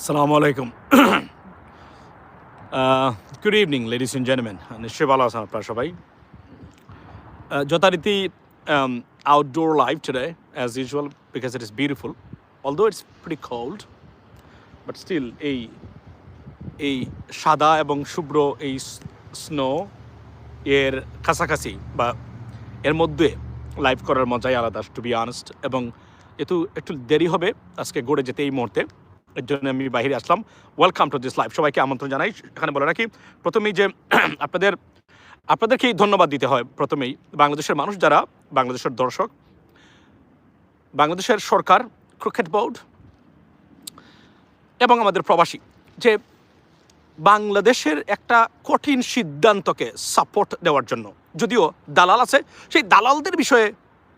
Alaikum. uh, good evening, ladies and gentlemen. নিশ্চয়ই ভালো আছেন আপনারা সবাই Uh, যথারীতি um, outdoor live today, as usual, because it is beautiful. Although it's pretty cold, but still এই এই সাদা এবং শুভ্র এই স্নো এর কাছাকাছি বা এর মধ্যে লাইভ করার মজাই আলাদা টু বি আনেস্ট এবং একটু একটু দেরি হবে আজকে গড়ে যেতে এই মুহূর্তে এর জন্য আমি বাইরে আসলাম। ওয়েলকাম টু দিস লাইভ সবাইকে আমন্ত্রণ জানাই। এখানে বলে রাখি, প্রথমেই যে আপনাদের আপনাদেরকেই ধন্যবাদ দিতে হয় প্রথমেই। বাংলাদেশের মানুষ যারা, বাংলাদেশের দর্শক, বাংলাদেশের সরকার ক্রিকেট বোর্ড এবং আমাদের প্রবাসী, যে বাংলাদেশের একটা কঠিন সিদ্ধান্তকে সাপোর্ট দেওয়ার জন্য। যদিও দালাল আছে, সেই দালালদের বিষয়ে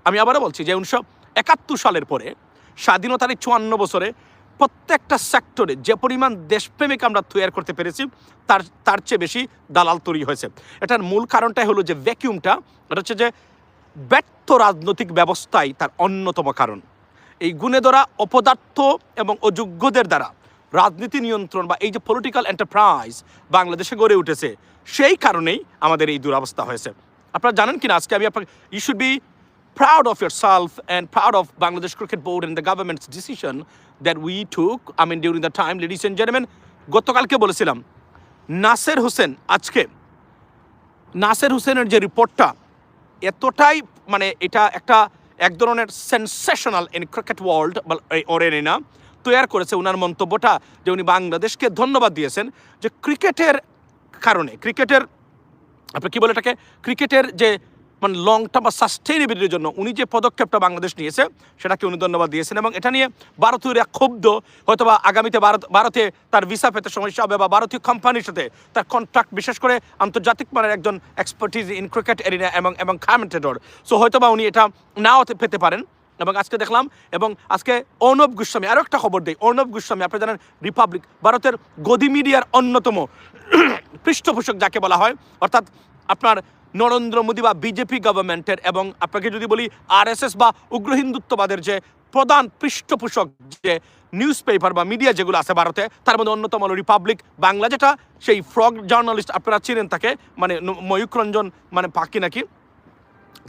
আমি আবারও বলছি যে উনিশশো একাত্তর সালের পরে, স্বাধীনতার চুয়ান্ন বছরে প্রত্যেকটা সেক্টরে যে পরিমাণ দেশপ্রেমিক আমরা তৈরি করতে পেরেছি, তার তার চেয়ে বেশি দালাল তৈরি হয়েছে। এটার মূল কারণটাই হলো যে ভ্যাকিউমটা এটা হচ্ছে যে ব্যর্থ রাজনৈতিক ব্যবস্থাই তার অন্যতম কারণ। এই গুণে ধরা অপদার্থ এবং অযোগ্যদের দ্বারা রাজনীতি নিয়ন্ত্রণ বা এই যে পলিটিক্যাল এন্টারপ্রাইজ বাংলাদেশে গড়ে উঠেছে, সেই কারণেই আমাদের এই দুরবস্থা হয়েছে। আপনারা জানেন কিনা, আজকে আমি আপনাকে you should be proud of yourself and proud of Bangladesh Cricket Board and the government's decision that we took, I mean, during the time, ladies and gentlemen, গতকালকে বলেছিলাম নাসের হোসেন আজকে নাসের হোসেনের যে রিপোর্টটা এতটাই মানে এটা একটা এক ধরনের sensational in cricket world arena তৈরি করেছে ওনার মন্তব্যটা যে উনি বাংলাদেশকে ধন্যবাদ দিয়েছেন যে ক্রিকেটের কারণে ক্রিকেটের আপনি কি বলে এটাকে ক্রিকেটের যে মানে লং টার্ম বা সাস্টেইনেবিলিটির জন্য উনি যে পদক্ষেপটা বাংলাদেশ নিয়েছে, সেটাকে উনি ধন্যবাদ দিয়েছেন এবং এটা নিয়ে ভারতীয়রা ক্ষুব্ধ হয়তো বা আগামীতে ভারত ভারতে তার ভিসা পেতে সমস্যা হবে বা ভারতীয় কোম্পানির সাথে তার কন্ট্রাক্ট বিশেষ করে আন্তর্জাতিক মানের একজন এক্সপার্টিজ ইন ক্রিকেট এরিনা এবং এবং কমেন্টেটর সো হয়তোবা উনি এটা নাও পেতে পারেন এবং আজকে দেখলাম এবং আজকে অর্ণব গোস্বামী আরও একটা খবর দেই, অর্ণব গোস্বামী, আপনি জানেন রিপাবলিক ভারতের গদি মিডিয়ার অন্যতম পৃষ্ঠপোষক যাকে বলা হয়, অর্থাৎ আপনার নরেন্দ্র মোদী বা বিজেপি গভর্নমেন্টের এবং আপনাকে যদি বলি আরএসএস বা উগ্র হিন্দুত্ববাদের যে প্রধান পৃষ্ঠপোষক যে নিউজ পেপার বা মিডিয়া যেগুলো আছে ভারতে, তার মধ্যে অন্যতম হলো রিপাবলিক বাংলা যেটা সেই ফ্রগ জার্নালিস্ট আপনারা চিনেন তাকে মানে ময়ূক রঞ্জন মানে পাখি নাকি?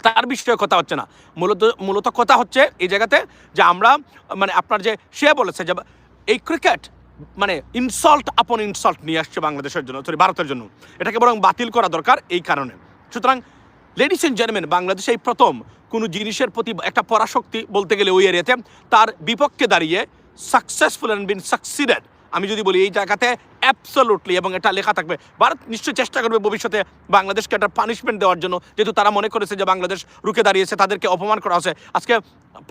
তার বিষয়ে কথা হচ্ছে না। মূলত মূলত কথা হচ্ছে এই জায়গাতে যে আমরা মানে আপনার যে সে বলেছে যে এই ক্রিকেট মানে ইনসল্ট আপন ইনসল্ট নিয়ে আসছে বাংলাদেশের জন্য সরি ভারতের জন্য। এটাকে বরং বাতিল করা দরকার এই কারণে। সুতরাং লেডিস এন্ড জেন্টলম্যান বাংলাদেশে এই প্রথম কোনো জিনিসের প্রতি একটা পরাশক্তি বলতে গেলে ওই এরিয়াতে তার বিপক্ষে দাঁড়িয়ে সাকসেসফুল অ্যান্ড বিন সাকসিডেড আমি যদি বলি এই জায়গাতে অ্যাবসলুটলি এবং এটা লেখা থাকবে। ভারত নিশ্চয়ই চেষ্টা করবে ভবিষ্যতে বাংলাদেশকে একটা পানিশমেন্ট দেওয়ার জন্য। যেহেতু তারা মনে করেছে যে বাংলাদেশ রুখে দাঁড়িয়েছে, তাদেরকে অপমান করা হচ্ছে আজকে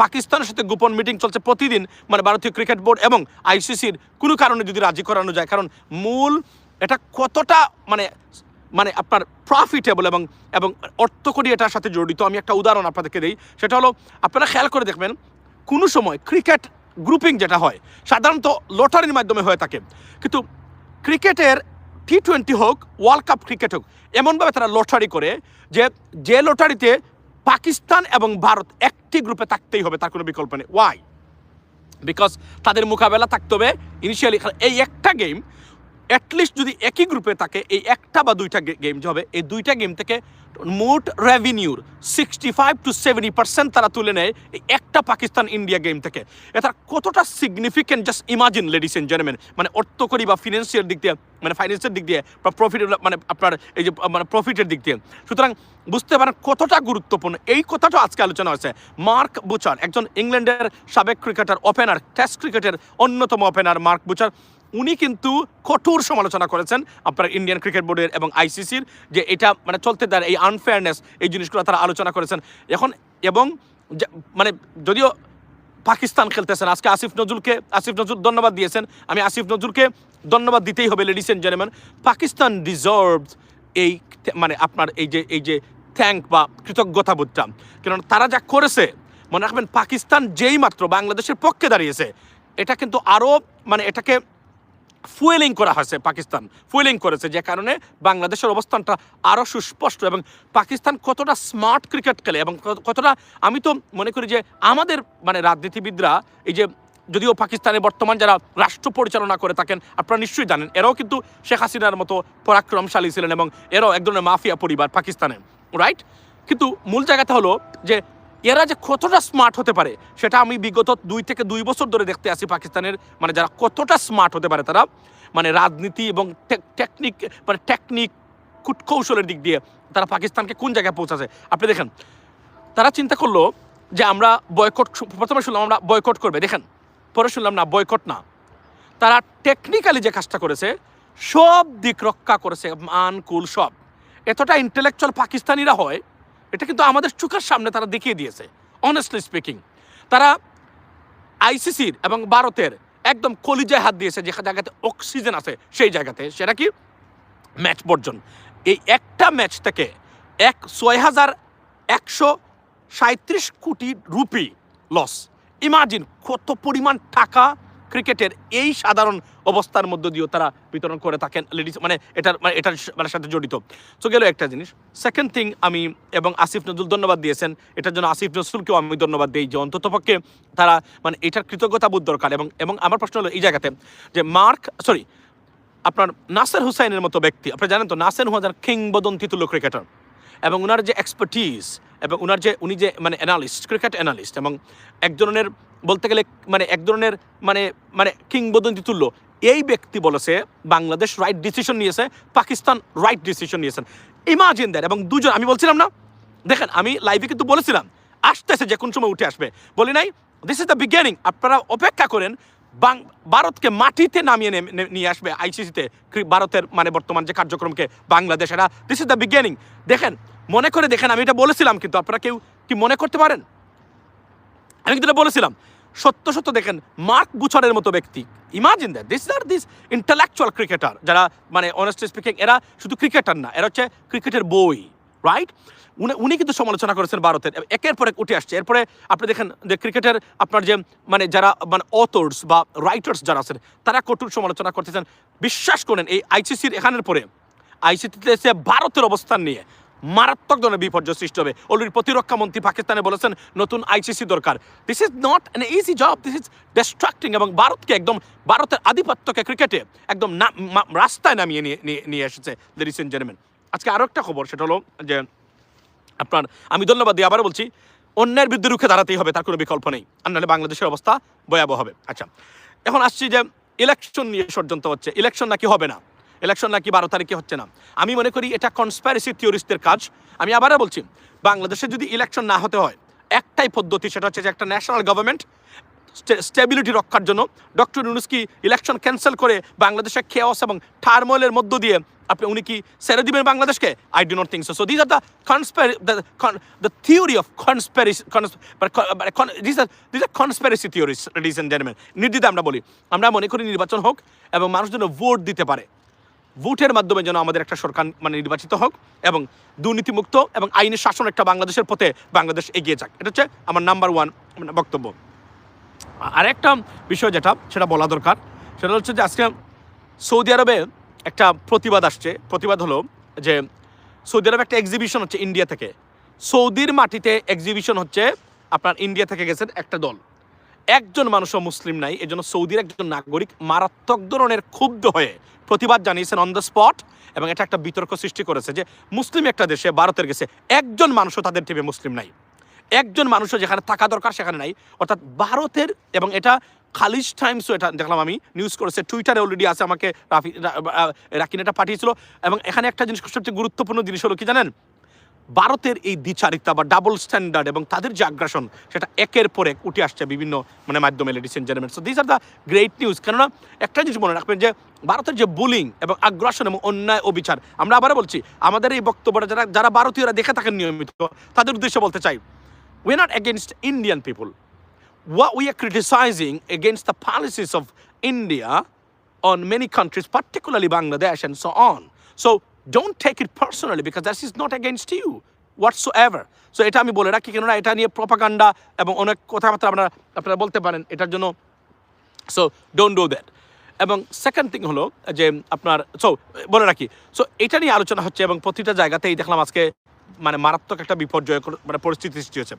পাকিস্তানের সাথে গোপন মিটিং চলছে প্রতিদিন মানে ভারতীয় ক্রিকেট বোর্ড এবং আইসিসির কোনো কারণে যদি রাজি করানো যায়, কারণ মূল এটা কতটা মানে মানে আপনার প্রফিটেবল এবং এবং অর্থকরী এটার সাথে জড়িত। আমি একটা উদাহরণ আপনাদেরকে দিই। সেটা হলো, আপনারা খেয়াল করে দেখবেন, কোনো সময় ক্রিকেট গ্রুপিং যেটা হয়, সাধারণত লটারির মাধ্যমে হয়ে থাকে। কিন্তু ক্রিকেটের টি টোয়েন্টি হোক ওয়ার্ল্ড কাপ ক্রিকেট হোক, এমনভাবে তারা লটারি করে যে যে লটারিতে পাকিস্তান এবং ভারত একটি গ্রুপে থাকতেই হবে, তার কোনো বিকল্প নেই। ওয়াই বিকজ তাদের মোকাবেলা থাকতে হবে ইনিশিয়ালি এই একটা গেম অ্যাটলিস্ট যদি একই গ্রুপে থাকে, এই একটা বা দুইটা গেম যে হবে, এই দুইটা গেম থেকে মোট রেভিনিউর sixty five to seventy percent তারা তুলে নেয় এই একটা পাকিস্তান ইন্ডিয়া গেম থেকে। এটা কতটা significant just imagine ladies and gentleman মানে অর্থকরী বা ফিনান্সিয়াল দিক দিয়ে মানে ফাইন্যান্সের দিক দিয়ে বা প্রফিট মানে আপনার এই যে মানে প্রফিটের দিক দিয়ে। সুতরাং বুঝতে পারেন কতটা গুরুত্বপূর্ণ। এই কথাটা আজকে আলোচনা হয়েছে। মার্ক বুচার, একজন ইংল্যান্ডের সাবেক ক্রিকেটার ওপেনার টেস্ট ক্রিকেটের অন্যতম ওপেনার মার্ক বুচার। উনি কিন্তু কঠোর সমালোচনা করেছেন আপনার ইন্ডিয়ান ক্রিকেট বোর্ডের এবং আইসিসির যে এটা মানে চলতে দেয় এই আনফেয়ারনেস এই জিনিসগুলো তারা আলোচনা করেছেন। এখন এবং মানে যদিও পাকিস্তান খেলতেছেন, আজকে আসিফ নজরুলকে, আসিফ নজরুল ধন্যবাদ দিয়েছেন। আমি আসিফ নজরুলকে ধন্যবাদ দিতেই হবে ladies and gentleman Pakistan deserve এই মানে আপনার এই যে এই যে থ্যাংক বা কৃতজ্ঞতা বোধটা কারণ তারা যা করেছে, মনে রাখবেন পাকিস্তান যেই মাত্র বাংলাদেশের পক্ষে দাঁড়িয়েছে, এটা কিন্তু আরও মানে এটাকে ফুয়েলিং করা হয়েছে পাকিস্তান। ফুয়েলিং করেছে, যে কারণে বাংলাদেশের অবস্থানটা আরও সুস্পষ্ট এবং পাকিস্তান কতটা স্মার্ট ক্রিকেট খেলে এবং কতটা, আমি তো মনে করি যে আমাদের মানে রাজনীতিবিদরা, এই যে যদিও পাকিস্তানের বর্তমান যারা রাষ্ট্র পরিচালনা করে থাকেন, আপনারা নিশ্চয়ই জানেন, এরাও কিন্তু শেখ হাসিনার মতো পরাক্রমশালী ছিলেন এবং এরাও এক ধরনের মাফিয়া পরিবার পাকিস্তানে রাইট কিন্তু মূল জায়গাটা হলো যে এরা যে কতটা স্মার্ট হতে পারে, সেটা আমি বিগত দুই থেকে দুই বছর ধরে দেখতে আসি পাকিস্তানের মানে যারা কতটা স্মার্ট হতে পারে তারা মানে রাজনীতি এবং টেকনিক মানে টেকনিক কূটকৌশলের দিক দিয়ে তারা পাকিস্তানকে কোন জায়গায় পৌঁছাছে আপনি দেখেন, তারা চিন্তা করল যে আমরা বয়কট প্রথমে শুনলাম আমরা বয়কট করবে, দেখেন, পরে শুনলাম না বয়কট না। তারা টেকনিক্যালি যে কাজটা করেছে, সব দিক রক্ষা করেছে, মান, কুল, সব। এতটা ইন্টেলেকচুয়াল পাকিস্তানিরা হয় এটা কিন্তু আমাদের চোখের সামনে তারা দেখিয়ে দিয়েছে অনেস্টলি স্পিকিং তারা আইসিসির এবং ভারতের একদম কলিজায় হাত দিয়েছে যে জায়গাতে অক্সিজেন আছে, সেই জায়গাতে। সেটা কি? ম্যাচ বর্জন। এই একটা ম্যাচ থেকে এক ছয় হাজার একশো সাঁত্রিশ কোটি রুপি লস ইমাজিন কত পরিমাণ টাকা ক্রিকেটের এই সাধারণ অবস্থার মধ্য দিয়েও তারা বিতরণ করে থাকেন লেডিস মানে এটার মানে এটার মানে সাথে জড়িত। তো গেল একটা জিনিস। সেকেন্ড থিং আমি এবং আসিফ নজরুল ধন্যবাদ দিয়েছেন। এটার জন্য আসিফ নজরুলকেও আমি ধন্যবাদ দিই যে অন্ততপক্ষে তারা মানে এটার কৃতজ্ঞতা বোধ দরকার এবং এবং আমার প্রশ্ন হলো এই জায়গাতে যে মার্ক সরি আপনার নাসের হুসাইনের মতো ব্যক্তি, আপনি জানেন তো, নাসের হুসাইন কিংবদন্তি তুল্য ক্রিকেটার এবং ওনার যে এক্সপার্টিস এবং ওনার যে, উনি যে মানে অ্যানালিস্ট ক্রিকেট অ্যানালিস্ট এবং এক ধরনের বলতে গেলে মানে এক ধরনের মানে মানে কিংবদন্তি তুল্য। এই ব্যক্তি বলেছে, বাংলাদেশ রাইট ডিসিশন নিয়েছে, পাকিস্তান রাইট ডিসিশন নিয়েছেন ইমাজিন দেন এবং দুজন, আমি বলছিলাম না, দেখেন, আমি লাইভে কিন্তু বলেছিলাম, আসতেছে যে কোন সময় উঠে আসবে। বলি নাই দিস ইজ দ্য বিগিনিং আপনারা অপেক্ষা করেন, বাং, ভারতকে মাটিতে নামিয়ে নিয়ে আসবে আইসিসিতে ভারতের মানে বর্তমান যে কার্যক্রমকে, বাংলাদেশ এটা দিস ইজ দ্য বিগিনিং দেখেন, মনে করে দেখেন, আমি এটা বলেছিলাম, কিন্তু আপনারা কেউ কি মনে করতে পারেন? আমি কিন্তু বলেছিলাম। সত্য সত্য দেখেন মার্ক বুচারের মতো ব্যক্তি। Imagine that this are this intellectual cricketer যারা মানে অনেস্টলি স্পিকিং এরা শুধু ক্রিকেটার না, এরা হচ্ছে ক্রিকেটের বই রাইট উনি উনি কিন্তু সমালোচনা করেছেন ভারতের। একের পর এক উঠে আসছে। এরপরে আপনি দেখেন যে ক্রিকেটের আপনার যে মানে যারা মানে অথর্স বা রাইটার্স যারা আছেন, তারা কঠোর সমালোচনা করতেছেন। বিশ্বাস করেন, এই আইসিসির এখানের পরে আইসিসিতে ভারতের অবস্থান নিয়ে মারাত্মক ধরনের বিপর্যয় সৃষ্টি হবে। অলরেডি প্রতিরক্ষা মন্ত্রী পাকিস্তানে বলেছেন, নতুন আইসিসি দরকার। This is not an easy job this is distracting এবং ভারতকে একদম, ভারতের আধিপত্যকে ক্রিকেটে একদম রাস্তায় নামিয়ে নিয়ে, নিয়ে- এসেছে লেডিস এন্ড জেন্টলম্যান আজকে আরও একটা খবর, সেটা হলো যে আপনার, আমি ধন্যবাদ দিয়ে আবারও বলছি অন্যের বিরুদ্ধে রুখে দাঁড়াতেই হবে, তার কোনো বিকল্প নেই। আর নাহলে বাংলাদেশের অবস্থা ভয়াবহ হবে। আচ্ছা এখন আসছি যে ইলেকশন নিয়ে ষড়যন্ত্র হচ্ছে। ইলেকশন নাকি হবে না? ইলেকশন নাকি বারো তারিখে হচ্ছে না। আমি মনে করি এটা কনস্পারেসি থিওরিস্টের কাজ। আমি আবারও বলছি, বাংলাদেশে যদি ইলেকশন না হতে হয়, একটাই পদ্ধতি সেটা হচ্ছে যে একটা ন্যাশনাল গভর্নমেন্ট স্টেবিলিটি রক্ষার জন্য ডক্টর ইউনুসকি ইলেকশন ক্যান্সেল করে বাংলাদেশে খেয়াস এবং টার্মোয়েলের মধ্য দিয়ে আপনি, উনি কি ছেড়ে দিবেন বাংলাদেশকে? I do not think so so this are the conspiracy the theory of conspiracies this are conspiracy theories gentleman নির্দ্বিধা আমরা বলি, আমরা মনে করি নির্বাচন হোক এবং মানুষ যেন ভোট দিতে পারে। ভোটের মাধ্যমে যেন আমাদের একটা সরকার মানে নির্বাচিত হোক এবং দুর্নীতিমুক্ত এবং আইনের শাসন একটা বাংলাদেশের পথে বাংলাদেশ এগিয়ে যাক। এটা হচ্ছে আমার নাম্বার ওয়ান বক্তব্য। আরেকটা বিষয় যেটা, সেটা বলা দরকার, সেটা হচ্ছে যে আজকে সৌদি আরবে একটা প্রতিবাদ আসছে। প্রতিবাদ হলো যে সৌদি আরবে একটা এক্সিবিশন হচ্ছে ইন্ডিয়া থেকে। সৌদির মাটিতে এক্সিবিশন হচ্ছে আপনার ইন্ডিয়া থেকে গেছেন একটা দল। একজন মানুষও মুসলিম নাই, এজন্য সৌদির একজন নাগরিক মারাত্মক ধরনের ক্ষুব্ধ হয়ে প্রতিবাদ জানিয়েছেন অন দ্য স্পট এবং এটা একটা বিতর্ক সৃষ্টি করেছে যে মুসলিম একটা দেশে, ভারতের গেছে একজন মানুষও তাদের টিমে মুসলিম নাই। একজন মানুষও যেখানে থাকা দরকার সেখানে নাই। অর্থাৎ ভারতের এবং এটা খালিজ টাইমসও এটা দেখলাম আমি নিউজ করেছে টুইটারে অলরেডি আছে, আমাকে রাফি রাকিন এটা পাঠিয়েছিল এবং এখানে একটা জিনিস সবচেয়ে গুরুত্বপূর্ণ জিনিস হলো কি জানেন? ভারতের এই দ্বিচারিতা বা ডাবল স্ট্যান্ডার্ড এবং তাদের যে আগ্রাসন সেটা একের পর এক উঠে আসছে বিভিন্ন মানে মাধ্যমে ladies and gentleman so this are the great news কেননা একটা জিনিস মনে রাখবেন যে ভারতের যে বুলিং এবং আগ্রাসন এবং অন্যায় অবিচার আমরা আবারও বলছি আমাদের এই বক্তব্যটা যারা যারা ভারতীয়রা দেখে থাকেন নিয়মিত তাদের উদ্দেশ্যে বলতে চাই we're not against Indian people. What we are criticizing against the policies of India on many countries, particularly Bangladesh and on on. So don't take it personally because that is not against you ever so এটা আমি বলে রাখি কেননা এটা নিয়ে propaganda এবং অনেক কথাবার্তা আপনারা আপনারা বলতে পারেন এটার জন্য। সো ডোন্ট ডু দ্যাট এবং সেকেন্ড থিং হলো যে আপনার সো বলে রাখি। সো এটা নিয়ে আলোচনা হচ্ছে এবং প্রতিটা জায়গাতেই দেখলাম আজকে মানে মারাত্মক একটা বিপর্যয় মানে পরিস্থিতি সৃষ্টি হয়েছে।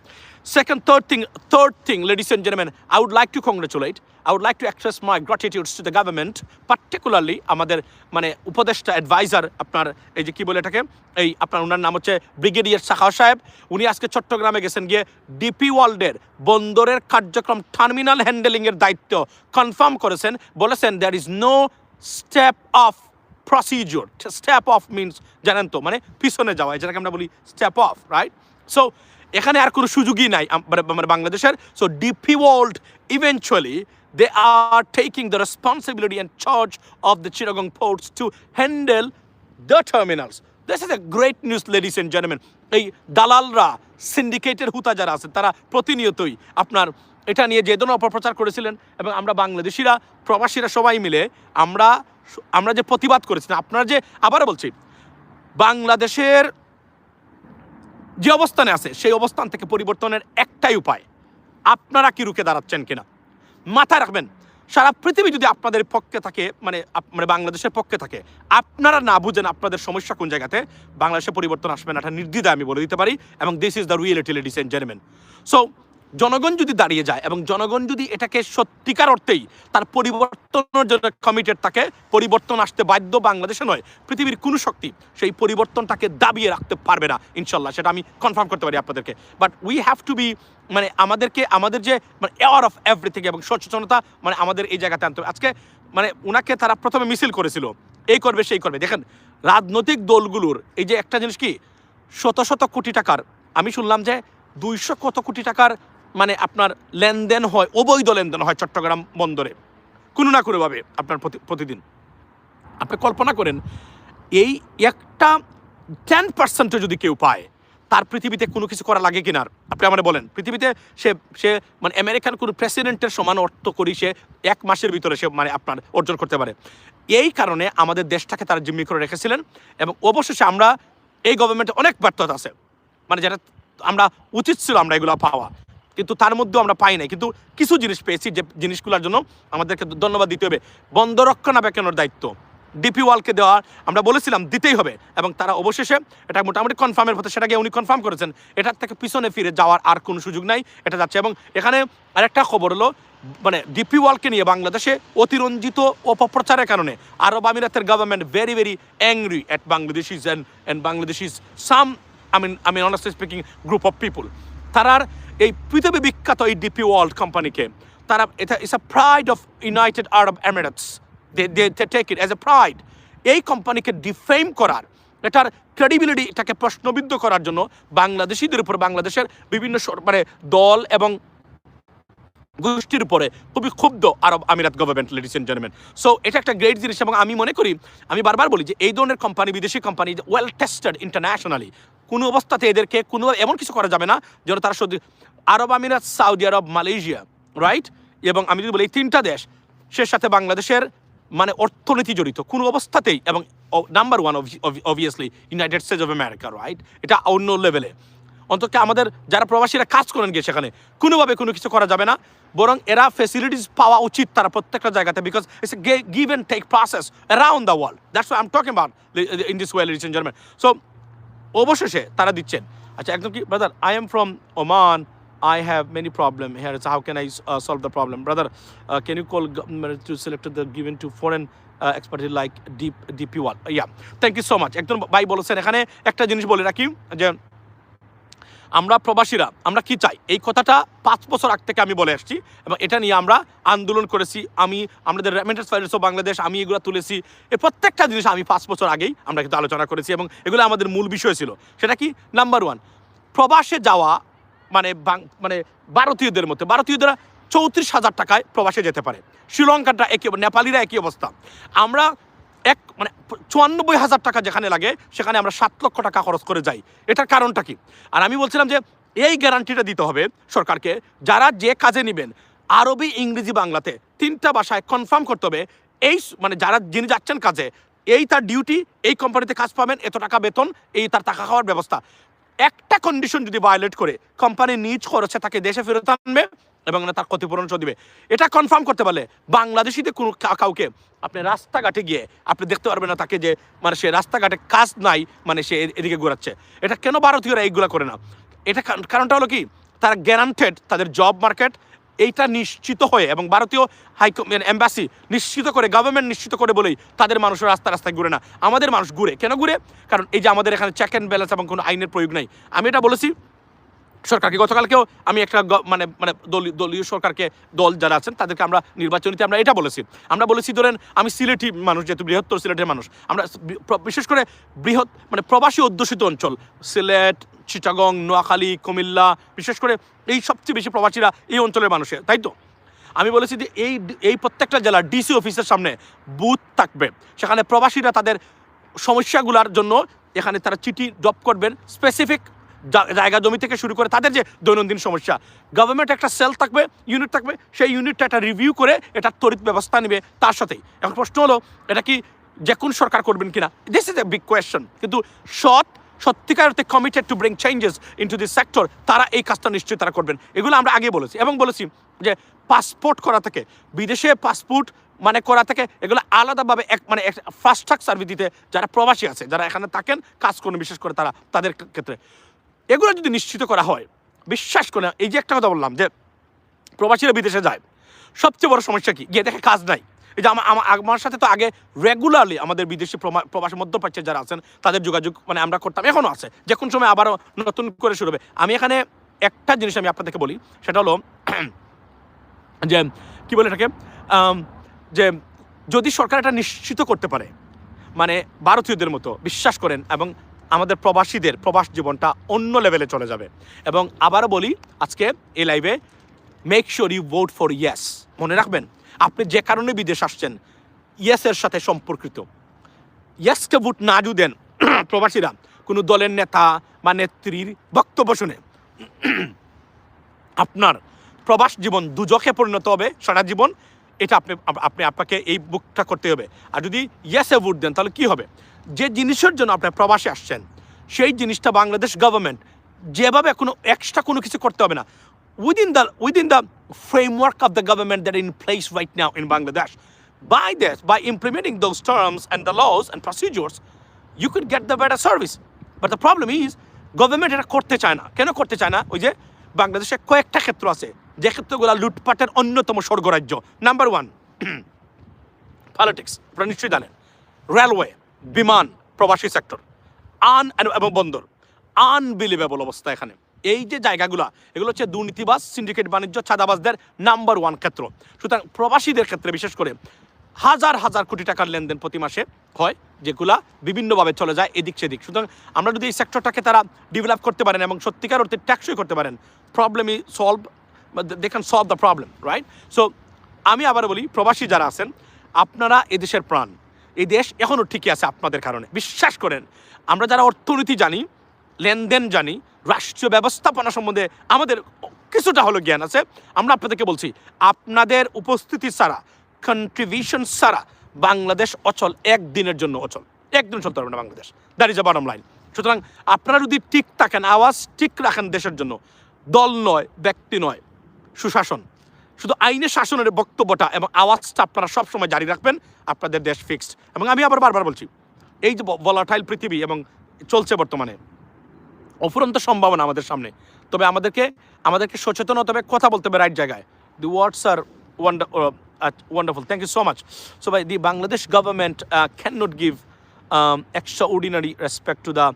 Second third thing third thing ladies and gentleman I would like to congratulate I would like to express my gratitudes to the government particularly আমাদের মানে উপদেষ্টা অ্যাডভাইজার আপনার এই যে কী বলে এটাকে, এই আপনার ওনার নাম হচ্ছে ব্রিগেডিয়ার সাখাও সাহেব, উনি আজকে চট্টগ্রামে গেছেন গিয়ে ডিপি ওয়ার্ল্ডের বন্দরের কার্যক্রম টার্মিনাল হ্যান্ডেলিংয়ের দায়িত্ব কনফার্ম করেছেন, বলেছেন there is no step of procedure step of means জানেন তো মানে পিছনে যাওয়া যেটাকে আমরা বলি স্টেপ অফ রাইট সো এখানে আর কোনো সুযোগই নাই মানে মানে বাংলাদেশের। So DP world eventually they are taking the responsibility and charge of the Chittagong ports to handle the terminals this is a great news ladies and gentleman এই দালালরা সিন্ডিকেটের হুতা যারা আছে, তারা প্রতিনিয়তই আপনার এটা নিয়ে যে ধরনের অপপ্রচার করেছিলেন, এবং আমরা বাংলাদেশিরা, প্রবাসীরা সবাই মিলে আমরা আমরা যে প্রতিবাদ করেছিলাম আপনারা যে আবারও বলছি, বাংলাদেশের যে অবস্থানে আছে, সেই অবস্থান থেকে পরিবর্তনের একটাই উপায়। আপনারা কি রুখে দাঁড়াচ্ছেন কিনা? মাথায় রাখবেন, সারা পৃথিবী যদি আপনাদের পক্ষে থাকে মানে মানে বাংলাদেশের পক্ষে থাকে, আপনারা না বুঝেন আপনাদের সমস্যা কোন জায়গাতে, বাংলাদেশে পরিবর্তন আসবে না, এটা নির্দ্বিধায় আমি বলে দিতে পারি, এবং this is the reality ladies and gentleman so জনগণ যদি দাঁড়িয়ে যায় এবং জনগণ যদি এটাকে সত্যিকার অর্থেই তার পরিবর্তনের জন্য কমিটেড থাকে, পরিবর্তন আসতে বাধ্য বাংলাদেশে নয়, পৃথিবীর কোনো শক্তি সেই পরিবর্তনটাকে দাবিয়ে রাখতে পারবে না, ইনশাল্লাহ। সেটা আমি কনফার্ম করতে পারি আপনাদেরকে। But we have to be মানে আমাদেরকে, আমাদের যে মানে অ্যাওয়ার অফ এভরিথিং এবং সচেতনতা মানে আমাদের এই জায়গাতে আনতে আজকে মানে ওনাকে তারা প্রথমে মিছিল করেছিল। এই করবে, সেই করবে। দেখেন, রাজনৈতিক দলগুলোর, এই যে একটা জিনিস কি, শত শত কোটি টাকার, আমি শুনলাম যে দুইশো কত কোটি টাকার মানে আপনার লেনদেন হয়, অবৈধ লেনদেন হয় চট্টগ্রাম বন্দরে। কোনো না কোনোভাবে আপনার প্রতি, প্রতিদিন। আপনি কল্পনা করেন, এই একটা টেন পার্সেন্টও যদি কেউ পায়, তার পৃথিবীতে কোনো কিছু করা লাগে কিনা? আর? আপনি আমার বলেন, পৃথিবীতে সে সে মানে আমেরিকান কোনো প্রেসিডেন্টের সমান অর্থ করি সে এক মাসের ভিতরে সে মানে আপনার অর্জন করতে পারে। এই কারণে আমাদের দেশটাকে তারা জিম্মি করে রেখেছিলেন এবং অবশেষে আমরা এই গভর্নমেন্টে অনেক ব্যর্থতা আছে। মানে যেটা আমরা উচিত ছিল আমরা এগুলো পাওয়া। কিন্তু তার মধ্যেও আমরা পাই নাই। কিন্তু কিছু জিনিস পেয়েছি যে জিনিসগুলোর জন্য আমাদেরকে ধন্যবাদ দিতে হবে। বন্ধ রক্ষণাবেক্ষণের দায়িত্ব। ডিপি ওয়ালকে দেওয়া আমরা বলেছিলাম দিতেই হবে এবং তারা অবশেষে এটা মোটামুটি কনফার্মের পথে সেটাকে উনি কনফার্ম করেছেন। এটার থেকে পিছনে ফিরে যাওয়ার আর কোনো সুযোগ নাই, এটা যাচ্ছে। এবং এখানে আরেকটা খবর হলো মানে ডিপি ওয়ালকে নিয়ে বাংলাদেশে অতিরঞ্জিত অপপ্রচারের কারণে আরব আমিরাতের government very very angry at Bangladesh is and and Bangladesh is some I mean I mean honestly speaking group of people তারার এই পৃথিবী বিখ্যাত এই ডিপি ওয়ার্ল্ড কোম্পানিকে তারা এটা is a pride of United Arab Emirates take it as a pride এই কোম্পানিকে ডিফেম করার, এটার ক্রেডিবিলিটি এটাকে প্রশ্নবিদ্ধ করার জন্য বাংলাদেশিদের উপর, বাংলাদেশের বিভিন্ন মানে দল এবং গোষ্ঠীর উপরে খুবই ক্ষুব্ধ আরব আমিরাত government ladies and gentleman so এটা একটা গ্রেট জিনিস এবং আমি মনে করি, আমি বারবার বলি যে এই ধরনের কোম্পানি বিদেশি কোম্পানি ওয়েল টেস্টেড ইন্টারন্যাশনালি কোনো অবস্থাতে এদেরকে কোনো এমন কিছু করা যাবে না যেন তারা শুধু আরব আমিরাত সৌদি আরব, মালয়েশিয়া রাইট এবং আমি যদি বলি এই তিনটা দেশ, সে সাথে বাংলাদেশের মানে অর্থনীতি জড়িত, কোনো অবস্থাতেই এবং number one obviously United States of America right এটা অন্য লেভেলে অন্তত আমাদের যারা প্রবাসীরা কাজ করেন গিয়ে সেখানে, কোনোভাবে কোনো কিছু করা যাবে না। বরং এরা ফেসিলিটিস পাওয়া উচিত তারা প্রত্যেকটা জায়গাতে because it's give and take process around the world that's I am talking about in this well rich German so অবশেষে তারা দিচ্ছেন। আচ্ছা একদম কি brother I am from Oman I have many problem here how can I solve the problem brother can you call to select the given to foreign expert like deep DP wall yeah thank you so much একদম ভাই বলেছেন এখানে একটা জিনিস বলে রাখি, যে আমরা প্রবাসীরা, আমরা কি চাই? এই কথাটা পাঁচ বছর আগ থেকে আমি বলে আসছি এবং এটা নিয়ে আমরা আন্দোলন করেছি। আমি, আমাদের রেমিটেন্স ফাইন্যান্স অফ বাংলাদেশ আমি এগুলো তুলেছি। এই প্রত্যেকটা জিনিস আমি পাঁচ বছর আগেই আমরা কিন্তু আলোচনা করেছি এবং এগুলো আমাদের মূল বিষয় ছিল। সেটা কি? নাম্বার ওয়ান প্রবাসে যাওয়া মানে মানে ভারতীয়দের মধ্যে, ভারতীয়রা চৌত্রিশ হাজার টাকায় প্রবাসে যেতে পারে। শ্রীলঙ্কাটা একই, নেপালিরা একই অবস্থা। আমরা এক মানে চুয়ান্নব্বই হাজার টাকা যেখানে লাগে, সেখানে আমরা সাত লক্ষ টাকা খরচ করে যাই। এটার কারণটা কি? আর আমি বলছিলাম যে, এই গ্যারান্টিটা দিতে হবে সরকারকে, যারা যে কাজে নেবেন, আরবি, ইংরেজি, বাংলাতে, তিনটা ভাষায় কনফার্ম করতে হবে, এই মানে যারা, যিনি যাচ্ছেন কাজে, এই তার ডিউটি এই কোম্পানিতে কাজ পাবেন, এত টাকা বেতন, এই তার টাকা খাওয়ার ব্যবস্থা। একটা কন্ডিশন যদি ভায়োলেট করে কোম্পানি নিজ খরচে তাকে দেশে ফেরত আনবে এবং তার ক্ষতিপূরণ সহ দিবে। এটা কনফার্ম করতে পারলে বাংলাদেশিতে কোনো কাউকে আপনি রাস্তাঘাটে গিয়ে আপনি দেখতে পারবেন না তাকে যে মানে সে রাস্তাঘাটে কাজ নাই মানে সে এদিকে ঘোরাচ্ছে। এটা কেন ভারতীয়রা এইগুলা করে না? এটা কারণটা হলো কি? তারা গ্যারান্টেড তাদের জব মার্কেট এইটা নিশ্চিত হয়ে এবং ভারতীয় হাই এম্বাসি নিশ্চিত করে গভর্নমেন্ট নিশ্চিত করে বলেই তাদের মানুষের রাস্তা রাস্তায় ঘুরে না। আমাদের মানুষ ঘুরে। কেন ঘুরে? কারণ এই যে আমাদের এখানে চেক অ্যান্ড ব্যালেন্স এবং কোনো আইনের প্রয়োগ নাই। আমি এটা বলেছি সরকারকে, গতকালকেও আমি একটা মানে মানে দলীয় দলীয় সরকারকে দল যারা আছেন, তাদেরকে আমরা নির্বাচনীতে আমরা এটা বলেছি। আমরা বলেছি, ধরেন, আমি সিলেটি মানুষ, যেহেতু বৃহত্তর সিলেটের মানুষ, আমরা বিশেষ করে বৃহৎ মানে প্রবাসী অধ্যুষিত অঞ্চল, সিলেট, চিটাগং, নোয়াখালী, কুমিল্লা, বিশেষ করে এই সবচেয়ে বেশি প্রবাসীরা এই অঞ্চলের মানুষের তাই তো? আমি বলেছি যে এই এই প্রত্যেকটা জেলার ডিসি অফিসের সামনে বুথ থাকবে, সেখানে প্রবাসীরা তাদের সমস্যাগুলোর জন্য এখানে তারা চিঠি ড্রপ করবেন স্পেসিফিক জায়গা জমি থেকে শুরু করে তাদের যে দৈনন্দিন সমস্যা। গভর্নমেন্ট একটা সেল থাকবে ইউনিট থাকবে, সেই ইউনিটটা একটা রিভিউ করে এটা তড়িৎ ব্যবস্থা নেবে তার সাথেই। এখন প্রশ্ন হলো, এটা কি যে কোন সরকার করবেন কিনা? This is a big question কিন্তু সৎ সত্যিকার অর্থে committed to bring changes into this sector তারা এই কাজটা নিশ্চয়ই তারা করবেন। এগুলো আমরা আগে বলেছি। এবং বলেছি যে পাসপোর্ট করা থেকে, বিদেশে পাসপোর্ট মানে করা থেকে, এগুলো আলাদাভাবে এক মানে ফাস্ট ট্রাক সার্ভিস দিতে যারা প্রবাসী আছে, যারা এখানে থাকেন, কাজ করেন বিশেষ করে তারা, তাদের ক্ষেত্রে। এগুলো যদি নিশ্চিত করা হয়, বিশ্বাস করে এই যে একটা কথা বললাম যে প্রবাসীরা বিদেশে যায়, সবচেয়ে বড় সমস্যা কি? গিয়ে দেখে কাজ নাই। এই যে আমার আমার- সাথে তো আগে রেগুলারলি আমাদের বিদেশি প্রবাসী মধ্যপ্রাচ্যে যারা আছেন, তাদের যোগাযোগ মানে আমরা করতাম এখনও আছে। যে কোন সময় আবারও নতুন করে শুরু হবে। আমি এখানে একটা জিনিস আমি আপনাদেরকে বলি, সেটা হলো যে, কি বলে এটাকে? যে যদি সরকার এটা নিশ্চিত করতে পারে মানে ভারতীয়দের মতো, বিশ্বাস করেন এবং আমাদের প্রবাসীদের প্রবাস জীবনটা অন্য লেভেলে চলে যাবে। এবং আবারও বলি, আজকে এই লাইভে make sure you vote for yes মনে রাখবেন, আপনি যে কারণে বিদেশ আসছেন ইয়েসের সাথে সম্পর্কিত। ইয়েসকে ভোট না দেন প্রবাসীরা, কোনো দলের নেতা বা নেত্রীর বক্তব্য শুনে। আপনার প্রবাস জীবন দুজখে পরিণত হবে, সারা জীবন। এটা আপনি আপ- আপনি, আপনাকে এই বুকটা করতে হবে। আর যদি ইয়েসে ভোট দেন, তাহলে কি হবে? যে জিনিসের জন্য আপনার প্রবাসে আসছেন, সেই জিনিসটা বাংলাদেশ গভর্নমেন্ট যেভাবে কোনো এক্সট্রা কোনো কিছু করতে হবে না। Within the within the framework of the government that in place right now in Bangladesh by this, by implementing those terms and the laws and procedures you could get the better service. But the problem is government এটা করতে চায় না। কেন করতে চায় না? ওই যে বাংলাদেশে কয়েকটা ক্ষেত্র আছে। যে ক্ষেত্রগুলো লুটপাটের অন্যতম স্বর্গরাজ্য। নাম্বার ওয়ান পলিটিক্স আপনারা নিশ্চয়ই জানেন। রেলওয়ে বিমান, প্রবাসী সেক্টর আন এবং বন্দর আনবিলিভেবল অবস্থা এখানে। এই যে জায়গাগুলো, এগুলো হচ্ছে দুর্নীতিবাস সিন্ডিকেট বাণিজ্য ছাদাবাসদের নাম্বার ওয়ান ক্ষেত্র। সুতরাং প্রবাসীদের ক্ষেত্রে বিশেষ করে হাজার হাজার কোটি টাকার লেনদেন প্রতি মাসে হয়, যেগুলা বিভিন্নভাবে চলে যায় এদিক সেদিক। সুতরাং আমরা যদি এই সেক্টরটাকে তারা ডেভেলপ করতে পারেন এবং সত্যিকার অর্থে ট্যাক্সই করতে পারেন প্রবলেমই solve they can solve the problem right so আমি আবার বলি, প্রবাসী যারা আছেন, আপনারা এদেশের প্রাণ। এই দেশ এখনও ঠিকই আছে আপনাদের কারণে। বিশ্বাস করেন, আমরা যারা অর্থনীতি জানি, লেনদেন জানি, রাষ্ট্রীয় ব্যবস্থাপনা সম্বন্ধে আমাদের কিছুটা হলো জ্ঞান আছে, আমরা আপনাদেরকে বলছি, আপনাদের উপস্থিতি ছাড়া কন্ট্রিবিউশন ছাড়া বাংলাদেশ অচল, একদিনের জন্য অচল। একদিন চলতে পারবে না Bangladesh. That is a bottom line সুতরাং আপনারা যদি ঠিক থাকেন, আওয়াজ ঠিক রাখেন দেশের জন্য, দল নয়, ব্যক্তি নয়, সুশাসন। শুধু আইনের শাসনের বক্তব্যটা এবং আওয়াজটা আপনারা সবসময় জারি রাখবেন আপনাদের দেশ ফিক্সড এবং আমি আবার বারবার বলছি এই যে ভলাটাইল পৃথিবী এবং চলছে বর্তমানে অফুরন্ত সম্ভাবনা আমাদের সামনে। তবে আমাদেরকে আমাদেরকে সচেতন হতে হবে কথা বলতে হবে রাইট জায়গায়। The words are wonder wonderful thank you so much so by the bangladesh government uh, cannot give um, extraordinary respect to the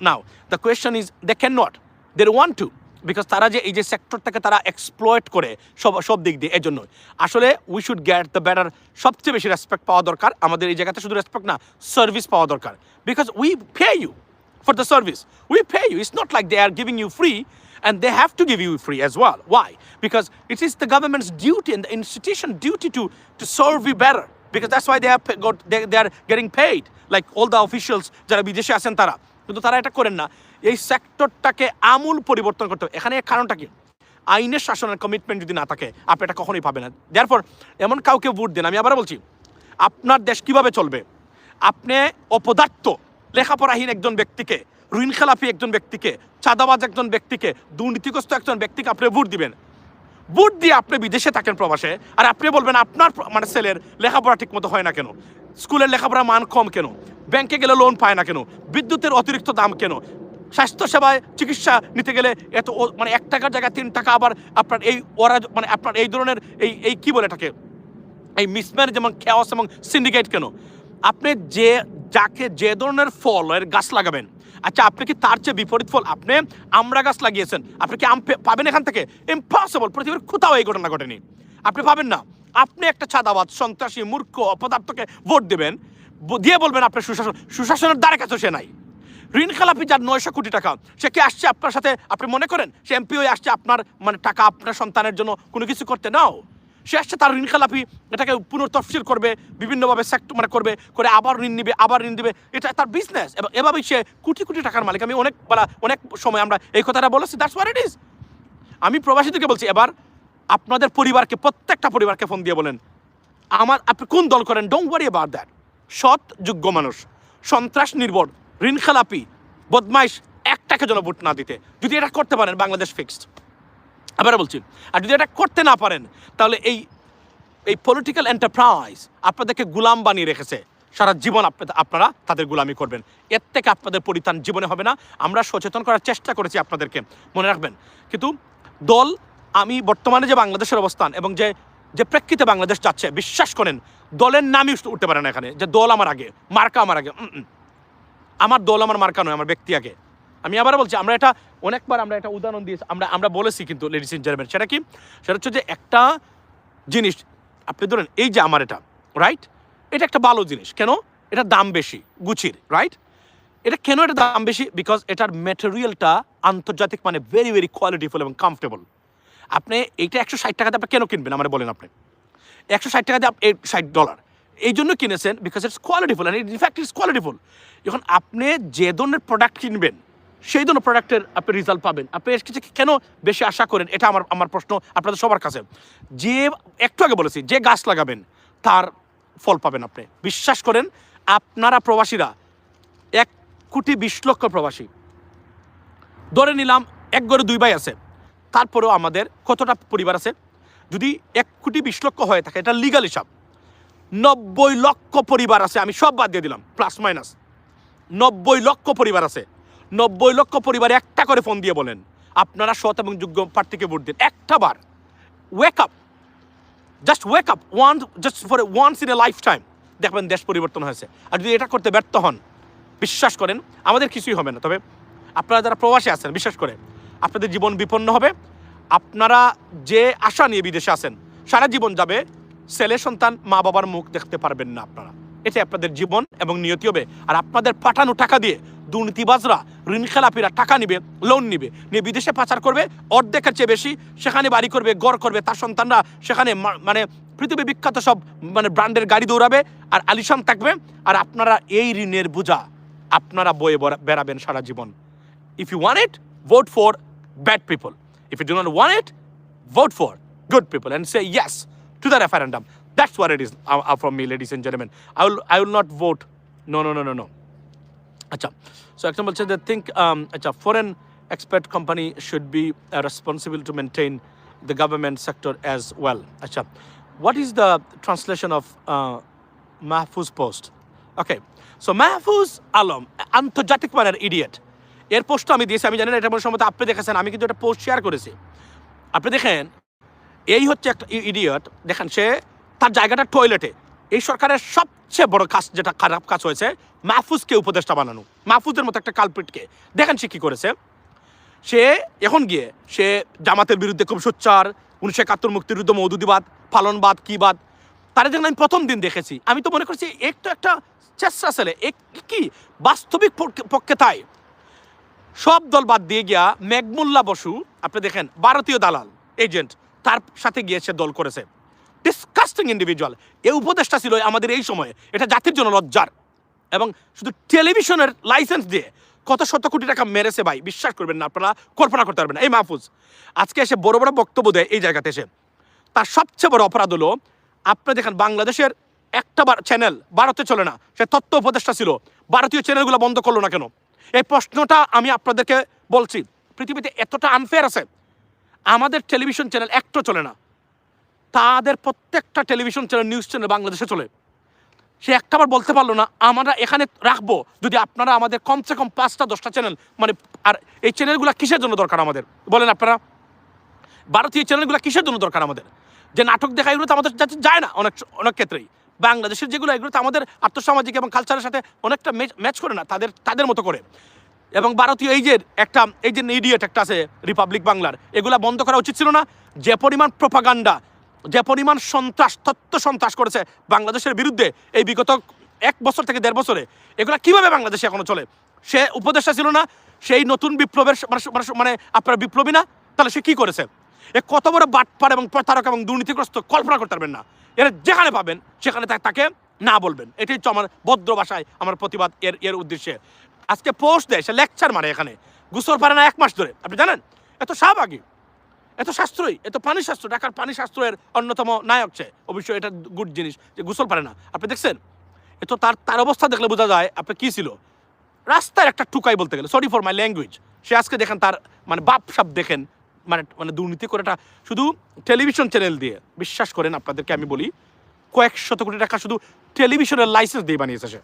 now the question is they cannot they don't want to because তারা যে এই যে সেক্টরটাকে তারা exploit করে সব সব দিক দিয়ে এর জন্য আসলে we should get the better সবচেয়ে বেশি রেসপেক্ট পাওয়া দরকার। আমাদের এই জায়গাতে শুধু রেসপেক্ট না সার্ভিস পাওয়া দরকার। Because we pay you for the service we pay you it's not like they are giving you free and they have to give you free as well why because it is the government's duty in the institution duty to to serve you better because that's why they have got they are getting paid like all the officials যারা বিদেশে আছেন তারা। কিন্তু তারা এটা করেন না। এই সেক্টরটাকে আমূল পরিবর্তন করতে হবে। এখানে কারণটা কি? আইনের শাসনের কমিটমেন্ট যদি না থাকে, আপনি এটা কখনোই পাবেন না। দেয়ারপর এমন কাউকে ভোট দেন, আমি আবার বলছি, আপনার দেশ কীভাবে চলবে? আপনি অপদার্থ, লেখাপড়াহীন একজন ব্যক্তিকে, ঋণ খেলাপি একজন ব্যক্তিকে, চাঁদাবাজ একজন ব্যক্তিকে, দুর্নীতিগ্রস্ত একজন ব্যক্তিকে আপনি ভোট দিবেন। ভোট দিয়ে আপনি বিদেশে থাকেন প্রবাসে, আর আপনি বলবেন, আপনার মানে ছেলের লেখাপড়া ঠিক মতো হয় না কেন? স্কুলের লেখাপড়া মান কম কেন? ব্যাংকে গেলে লোন পায় না কেন? বিদ্যুতের অতিরিক্ত দাম কেন? স্বাস্থ্যসেবায় চিকিৎসা নিতে গেলে এত মানে এক টাকার জায়গায় তিন টাকা আবার আপনার এই ওরা মানে আপনার এই ধরনের এই এই কী বলে এটাকে? এই মিসম্যানেজ এবং খেয়াস এবং সিন্ডিকেট কেন? আপনি যে যাকে যে ধরনের ফলের গাছ লাগাবেন আচ্ছা আপনি কি তার চেয়ে বিপরীত ফল? আপনি আমরা গাছ লাগিয়েছেন, আপনি কি আম পাবেন এখান থেকে? ইম্পসিবল পৃথিবীর কোথাও এই ঘটনা ঘটেনি। আপনি পাবেন না। আপনি একটা ছাদাবাদ সন্ত্রাসী, মূর্খ, অপদার্থকে ভোট দেবেন দিয়ে বলবেন আপনার সুশাসন সুশাসনের দ্বারে কাছে সে নাই। ঋণ খেলাপি যার নয়শো কোটি টাকা, সে কি আসছে আপনার সাথে? আপনি মনে করেন সে এমপি হয়ে আসছে আপনার মানে টাকা আপনার সন্তানের জন্য কোনো কিছু করতে? নাও সে আসছে তার ঋণ খেলাপি, এটাকে পুনর্তফসিল করবে, বিভিন্নভাবে সেক্ট মানে করবে, করে আবার ঋণ নিবে, আবার ঋণ দিবে। এটা তার বিজনেস এবং এভাবেই সে কোটি কোটি টাকার মালিক। আমি অনেক বেলা, অনেক সময় আমরা এই কথাটা বলেছি দ্যাটস ওয়ার ইট ইজ আমি প্রবাসীদেরকে বলছি, এবার আপনাদের পরিবারকে, প্রত্যেকটা পরিবারকে ফোন দিয়ে বলেন। আমার, আপনি কোন দল করেন? ডোন্ট ওয়ারি অ্যাবাউট দ্যাট সৎ, যোগ্য মানুষ। সন্ত্রাস নির্ভর। ঋণ খেলাপি বদমাইশ একটাকে যেন ভোট না দিতে। যদি এটা করতে পারেন, বাংলাদেশ ফিক্সড আবার বলছি, আর যদি এটা করতে না পারেন, তাহলে এই এই পলিটিক্যাল এন্টারপ্রাইজ আপনাদেরকে গুলাম বানিয়ে রেখেছে। সারা জীবন আপনা- আপনারা তাদের গুলামি করবেন। এর থেকে আপনাদের পরিত্রাণ জীবনে হবে না। আমরা সচেতন করার চেষ্টা করেছি আপনাদেরকে, মনে রাখবেন। কিন্তু দল, আমি বর্তমানে যে বাংলাদেশের অবস্থান এবং যে যে প্রেক্ষিতে বাংলাদেশ যাচ্ছে, বিশ্বাস করেন, দলের নামই উঠতে পারে না এখানে। যে দল আমার আগে, মার্কা আমার আগে। আমার দল আমার মার্কা নয়, আমার ব্যক্তি আগে। আমি আবার বলছি, আমরা এটা অনেকবার আমরা এটা উদাহরণ দিয়েছি, আমরা আমরা বলেছি কিন্তু লেডিস ইন জেন্টলম্যান সেটা কি? সেটা হচ্ছে যে একটা জিনিস, আপনি ধরেন, এই যে আমার এটা রাইট এটা একটা ভালো জিনিস, কেন? এটা দাম বেশি, গুচির রাইট এটা কেন এটা দাম বেশি? বিকজ এটার ম্যাটেরিয়ালটা আন্তর্জাতিক মানে ভেরি ভেরি কোয়ালিটিফুল এবং কমফোর্টেবল আপনি এইটা একশো ষাট টাকাতে আপনি কেন কিনবেন? আমার বলেন আপনি। একশো ষাট টাকা দিয়ে আপ- ষাট ডলার এই জন্য কিনেছেন because it's qualityful and in fact it's qualityful এখন আপনি যে ধরনের প্রোডাক্ট কিনবেন, সেই ধরনের প্রোডাক্টের আপনি রেজাল্ট পাবেন। আপনি এর কিছু কেন বেশি আশা করেন? এটা আমার আমার প্রশ্ন আপনাদের সবার কাছে। যে একটু আগে বলেছি, যে গাছ লাগাবেন, তার ফল পাবেন আপনি। বিশ্বাস করেন, আপনারা প্রবাসীরা, এক কোটি বিশ লক্ষ প্রবাসী। ধরে নিলাম, এক ঘরে দুই ভাই আছে। তারপরেও আমাদের কতটা পরিবার আছে? যদি এক কোটি বিশ লক্ষ হয়ে থাকে এটা লিগাল হিসাব। নব্বই লক্ষ পরিবার আছে, আমি সব বাদ দিয়ে দিলাম প্লাস মাইনাস নব্বই লক্ষ পরিবার আছে। নব্বই লক্ষ পরিবার একটা করে ফোন দিয়ে বলেন, আপনারা সৎ এবং যোগ্য প্রার্থীকে ভোট দিন। একটা বার wake up just wake up one just for once in a life time দেখবেন দেশ পরিবর্তন হয়েছে। আর যদি এটা করতে ব্যর্থ হন, বিশ্বাস করেন, আমাদের কিছুই হবে না। তবে আপনারা যারা প্রবাসী আছেন, বিশ্বাস করে, আপনাদের জীবন বিপন্ন হবে। আপনারা যে আশা নিয়ে বিদেশে আছেন, সারা জীবন যাবে ছেলে সন্তান মা বাবার মুখ দেখতে পারবেন না আপনারা। এটা আপনাদের জীবন এবং নিয়তি হবে। আর আপনাদের পাঠানো টাকা দিয়ে দুর্নীতিবাজরা ঋণ খেলাপিরা টাকা নিবে লোন নিবে নিয়ে বিদেশে পাচার করবে অর্ধেকের চেয়ে বেশি সেখানে বাড়ি করবে গড় করবে তার সন্তানরা সেখানে মানে পৃথিবী বিখ্যাত সব মানে ব্র্যান্ডের গাড়ি দৌড়াবে আর আলিশান থাকবে। আর আপনারা এই ঋণের বোঝা আপনারা বয়ে বেড়াবেন সারা জীবন। If you want it, vote for bad people if you do not want it, vote for good people and say yes. To the referendum. That's what it is uh, uh, from me, ladies and gentlemen. I will, I will not vote. No, no, no, no, no. আচ্ছা so একটা বলছে যে think আচ্ছা foreign expert company should be responsible to maintain the government sector as well আচ্ছা what is the translation of Mahfuz post okay so Mahfuz Alam আন্তর্জাতিক মানের idiot এর পোস্টটা আমি দিয়েছি আমি জানি না এটা মনে সম্ভবত আপনি দেখেছেন আমি কিন্তু একটা পোস্ট শেয়ার করেছি আপনি দেখেন এই হচ্ছে একটা ইডিয়ট দেখেন, সে তার জায়গাটা টয়লেটে এই সরকারের সবচেয়ে বড় কাজ, যেটা খারাপ কাজ হয়েছে, মাহফুজকে উপদেষ্টা বানানো। মাহফুজের মতো একটা কালপিটকে দেখেন সে কী করেছে। সে এখন গিয়ে, সে জামাতের বিরুদ্ধে খুব সোচ্চার, উনিশশো একাত্তর মুক্তিযুদ্ধ, মৌদুদিবাদ, ফালনবাদ কিবাদ তারা যখন আমি প্রথম দিন দেখেছি। আমি তো মনে করছি একটু একটা চেষ্টা ছেলে এক কি বাস্তবিক পক্ষে তাই? সব দল বাদ দিয়ে গিয়া মেঘমুল্লা বসু, আপনি দেখেন, ভারতীয় দালাল এজেন্ট তার সাথে গিয়ে সে দল করেছে। ডিসকাস্টিং ইন্ডিভিজুয়াল এই উপদেশটা ছিল আমাদের এই সময়ে। এটা জাতির জন্য লজ্জার। এবং শুধু টেলিভিশনের লাইসেন্স দিয়ে কত শত কোটি টাকা মেরেছে ভাই, বিশ্বাস করবেন না, আপনারা কল্পনা করতে পারবেন। এই মাহফুজ, আজকে এসে বড় বড় বক্তব্য দেয় এই জায়গাতে এসে। তার সবচেয়ে বড় অপরাধ হলো, আপনি দেখেন বাংলাদেশের একটা চ্যানেল ভারতে চলে না, সে তথ্য উপদেষ্টা ছিল। ভারতীয় চ্যানেলগুলো বন্ধ করল না কেন? এই প্রশ্নটা আমি আপনাদেরকে বলছি। পৃথিবীতে এতটা আনফেয়ার আছে। আমাদের টেলিভিশন চ্যানেল একটা চলে না। তাদের প্রত্যেকটা টেলিভিশন চ্যানেল, নিউজ চ্যানেল বাংলাদেশে চলে। সে একটা বার বলতে পারল না, আমরা এখানে রাখব, যদি আপনারা আমাদের কমসে কম পাঁচটা, দশটা চ্যানেল মানে আর এই চ্যানেলগুলো কিসের জন্য দরকার আমাদের? বলেন আপনারা। ভারতীয় চ্যানেলগুলো কিসের জন্য দরকার আমাদের? যে নাটক দেখা এগুলো তো আমাদের যায় না অনেক অনেক ক্ষেত্রেই। বাংলাদেশের যেগুলো, এগুলো তো আমাদের আর্থসামাজিক এবং কালচারের সাথে অনেকটা ম্যাচ করে না, তাদের তাদের মতো করে। এবং ভারতীয় এই যে একটা, এই যে ইডিয়েট একটা আছে রিপাবলিক বাংলার, এগুলা বন্ধ করা উচিত ছিল না? যে পরিমাণ প্রপাগান্ডা যে পরিমাণ সন্ত্রাস তত্ত্ব সন্ত্রাস করেছে বাংলাদেশের বিরুদ্ধে এই বিগত এক বছর থেকে দেড় বছরে, এগুলা কীভাবে বাংলাদেশে এখনও চলে? সে উপদেষ্টা ছিল না? সেই নতুন বিপ্লবের মানে- মানে- মানে আপনার বিপ্লবী না? তাহলে সে কি করেছে? এ কত বড় বাটপার এবং প্রতারক এবং দুর্নীতিগ্রস্ত কল্পনা করতে পারবেন না। এরা যেখানে পাবেন, সেখানে তাকে না বলবেন। এটাই হচ্ছে আমার ভদ্র ভাষায় আমার প্রতিবাদ এর এর উদ্দেশ্যে। আজকে পোস্ট দেয়, সে লেকচার মারে এখানে। গুসর পারে না এক মাস ধরে। আপনি জানেন? এত শাহবাগী। এত শাস্ত্রই এত পানি শাস্ত্র। ঢাকার পানি শাস্ত্রের অন্যতম নায়ক সে। অবশ্যই এটা গুড জিনিস যে গোসল পারে না। আপনি দেখছেন? এত তার তার অবস্থা দেখলে বোঝা যায় আপনি কী ছিল। রাস্তার একটা টুকাই বলতে গেলে সরি ফর মাই ল্যাঙ্গুয়েজ সে আজকে দেখেন তার মানে বাপ সাপ দেখেন মানে মানে দুর্নীতি করে এটা শুধু টেলিভিশন চ্যানেল দিয়ে। বিশ্বাস করেন আপনাদেরকে আমি বলি, কয়েক শত কোটি টাকা শুধু টেলিভিশনের লাইসেন্স দিয়ে বানিয়েছে সে.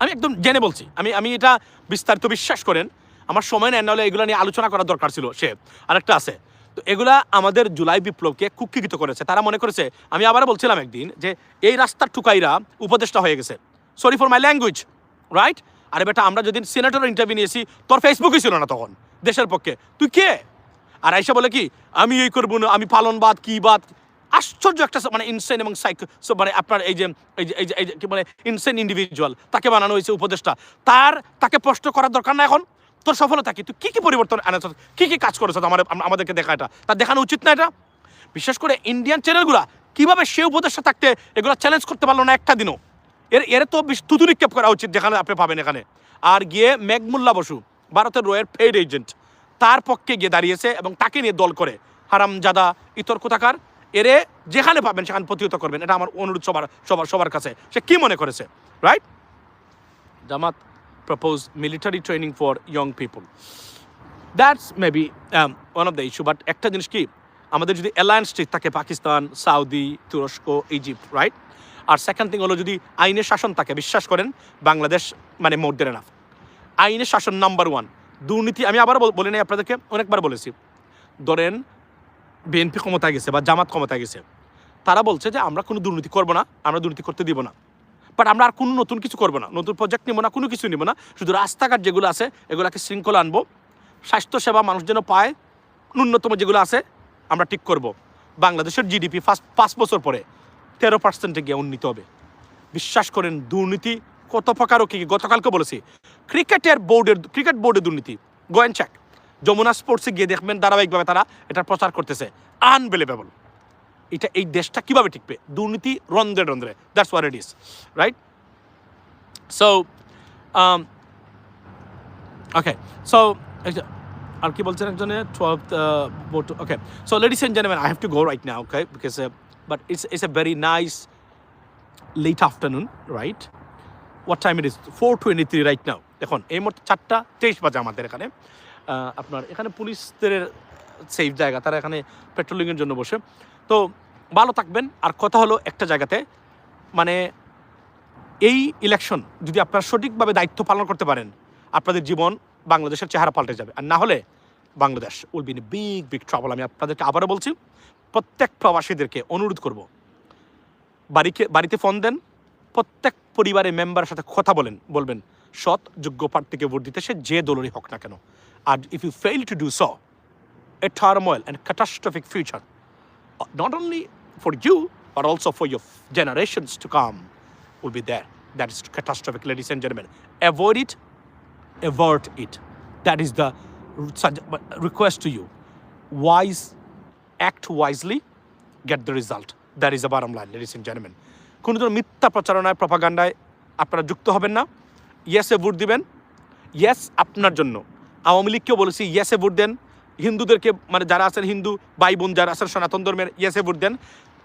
আমি একদম জেনে বলছি। আমি আমি এটা বিস্তারিত বিশ্বাস করেন। আমার সময় নেন, নাহলে এগুলো নিয়ে আলোচনা করার দরকার ছিল, সে। আরেকটা আছে। তো এগুলা আমাদের জুলাই বিপ্লবকে কুক্ষিগত করেছে। তারা মনে করেছে, আমি আবার বলছিলাম একদিন যে, এই রাস্তার টুকাইরা উপদেষ্টা হয়ে গেছে। Sorry for my language right আরে বেটা, আমরা যেদিন সিনেটর ইন্টারভিউ নিয়েছি, তোর ফেসবুকই ছিল না তখন, দেশের পক্ষে। তুই কে? আর আইসা বলে কি, আমি এই করব না, আমি পালনবাদ, কি বাদ? আশ্চর্য একটা মানে ইনসেন এবং সাইক মানে আপনার এই যে এই যে এই যে এই যে মানে ইনসেন ইন্ডিভিজুয়াল তাকে বানানো হয়েছে উপদেষ্টা। তার, তাকে প্রশ্ন করার দরকার না এখন। তোর সফলতা কি? তুই কী কী পরিবর্তন আনাছ? কি কি কাজ করেছ? আমার আমাদেরকে দেখা এটা। তার দেখানো উচিত না এটা। বিশেষ করে ইন্ডিয়ান চ্যানেলগুলা কীভাবে সে উপদেষ্টা থাকতে এগুলো চ্যালেঞ্জ করতে পারল না একটা দিনও? এর এর তো তুতু নিক্ষেপ করা উচিত যেখানে আপনি পাবেন এখানে। আর গিয়ে মেঘমুল্লা বসু, ভারতের রয়ের পেড এজেন্ট তার পক্ষে গিয়ে দাঁড়িয়েছে এবং তাকে নিয়ে দল করে। হারামজাদা, ইতর কোথাকার? এরে যেখানে পাবেন সেখানে প্রতিহত করবেন। এটা আমার অনুরোধ সবার সবার সবার কাছে। সে কি মনে করেছে? Right Jamaat propose military training for young people that's maybe one of the issue but একটা জিনিস কি? আমাদের যদি অ্যালায়েন্স ঠিক থাকে, পাকিস্তান, সাউদি, তুরস্ক ইজিপ্ট রাইট আর সেকেন্ড থিং হলো যদি আইনের শাসন থাকে, বিশ্বাস করেন, বাংলাদেশ মানে মোর দেন এনাফ আইনের শাসন নাম্বার ওয়ান দুর্নীতি, আমি আবার বলি নাই আপনাদেরকে, অনেকবার বলেছি। ধরেন বিএনপি ক্ষমতা গেছে বা জামাত ক্ষমতা গেছে, তারা বলছে যে আমরা কোনো দুর্নীতি করব না, আমরা দুর্নীতি করতে দিব না। বাট আমরা আর কোনো নতুন কিছু করব না, নতুন প্রজেক্ট নিব না, কোনো কিছু নিব না, শুধু রাস্তাঘাট যেগুলো আছে, এগুলোকে শৃঙ্খলা আনব, স্বাস্থ্যসেবা মানুষ যেন পায়, ন্যূনতম যেগুলো আছে, আমরা ঠিক করব। বাংলাদেশের জিডিপি ফার্স্ট পাঁচ বছর পরে তেরো পার্সেন্টে গিয়ে উন্নীত হবে। বিশ্বাস করেন, দুর্নীতি কত প্রকার ও কি? গতকালকে বলেছি, ক্রিকেটের বোর্ডের, ক্রিকেট বোর্ডের দুর্নীতি গোয়েন চেক যমুনা স্পোর্টসে গিয়ে দেখবেন ধারাবাহিকভাবে তারা এটা প্রচার করতেছে। আনবিলিভেবল এটা এই দেশটা কীভাবে টিকবে? দুর্নীতি রন্ধ্রে রন্ধ্রে। That's war it is right so okay so আর কি বলছেন একজনে? Twelve okay so ladies and gentleman I have to go right না okay because but it's it's a very nice late afternoon right what time it is four twenty three right now দেখুন, এই মুহূর্তে চারটা তেইশ বাজে আমাদের এখানে। আপনার এখানে পুলিশদের সেফ জায়গা, তারা এখানে পেট্রোলিংয়ের জন্য বসে। তো ভালো থাকবেন। আর কথা হলো একটা জায়গাতে মানে এই ইলেকশন যদি আপনারা সঠিকভাবে দায়িত্ব পালন করতে পারেন, আপনাদের জীবন বাংলাদেশের চেহারা পাল্টে যাবে। আর না হলে Bangladesh will been big big trouble আমি আপনাদেরকে আবারও বলছি, প্রত্যেক প্রবাসীদেরকে অনুরোধ করব, বাড়িকে বাড়িতে ফোন দেন, প্রত্যেক পরিবারের মেম্বারের সাথে কথা বলেন, বলবেন সৎ, যোগ্য প্রার্থীকে ভোট দিতে সে যে দলনই হোক না কেন। আর if you fail to do so a turmoil and catastrophic future not only for you are also for your generations to come will be there that is catastrophic ladies and gentleman avoid it avoid it that is the request to you wise act wisely get the result that is the bottom line ladies and gentleman কোনো ধরনের মিথ্যা প্রচারণায় প্রভাগান্ডায় আপনারা যুক্ত হবেন না। ইয়েসে vote দিবেন yes আপনার জন্য। আওয়ামী লীগকেও বলেছি ইয়েসে ভোট দেন। হিন্দুদেরকে মানে যারা আছেন হিন্দু ভাই বোন যারা আছেন সনাতন ধর্মের ইয়েসে ভোট দেন।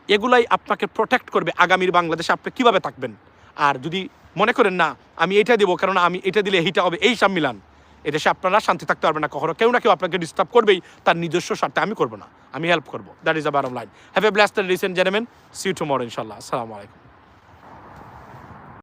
এগুলাই আপনাকে প্রোটেক্ট করবে আগামীর বাংলাদেশে আপনি কীভাবে থাকবেন। আর যদি মনে করেন না, আমি এটা দেবো, কারণ আমি এটা দিলে এইটা হবে, এই সম্মিলান। এদেশে আপনারা শান্তি থাকতে পারবেন না, কখনো কেউ না কেউ আপনাকে ডিস্টার্ব করবেই, তার নিজস্ব স্বার্থে আমি করব না। আমি হেল্প করব। That is a bottom line have a blast recent জেনেমেন see to more ইনশাল্লাহ আসসালামু আলাইকুম